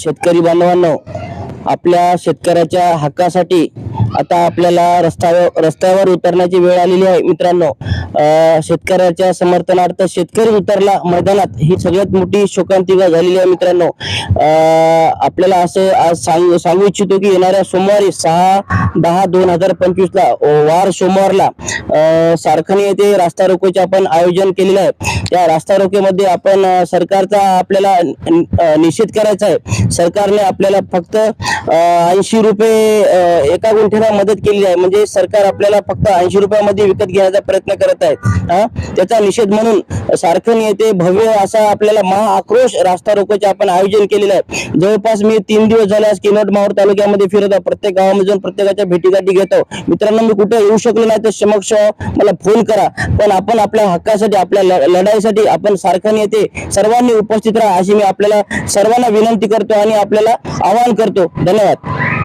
शेतकरी बांधवांनो आपल्या शेतकऱ्याच्या हक्कासाठी आता आपल्याला रस्त्यावर रस्त्यावर उतरण्याची वेळ आलेली आहे. मित्रांनो शेतकऱ्याच्या समर्थनार्थ शेतकरी उतरला मैदानात. ही सगळ्यात मोठी शोकांतिका झालेली आहे मित्रांनो. आपल्याला असं आज सांगू सांगू इच्छितो की येणाऱ्या सोमवारी सहा दहा दोन हजार पंचवीस ला वार सोमवारला सारखणी येथे रास्ता रोकोचे आपण आयोजन केलेलं आहे. त्या रास्ता रोकेमध्ये आपण सरकारचा आपल्याला निषेध करायचा आहे. सरकारने आपल्याला फक्त ऐंशी रुपये एका गुंठ्याला मदत केली आहे. म्हणजे सरकार आपल्याला फक्त ऐंशी रुपयामध्ये विकत घेण्याचा प्रयत्न करत आहे त्याचा निषेध म्हणून सारखं येथे भव्य असा आपल्याला महाआक्रोश रास्ता रोकोचे आपण आयोजन केलेलं आहे. जवळपास मी तीन दिवस झाले आज किनवट माहूर तालुक्यामध्ये फिरत आहे. प्रत्येक गावामध्ये जाऊन प्रत्येकाच्या भेटीगाठी घेतो. मित्रांनो मी कुठे येऊ शकलो नाही तर समक्ष मला फोन करा. पण आपण आपल्या हक्कासाठी आपल्या ल- लढाईसाठी आपण सारखं येथे सर्वांनी उपस्थित राहा अशी मी आपल्याला सर्वांना विनंती करतो आणि आपल्याला आवाहन करतो. धन्यवाद.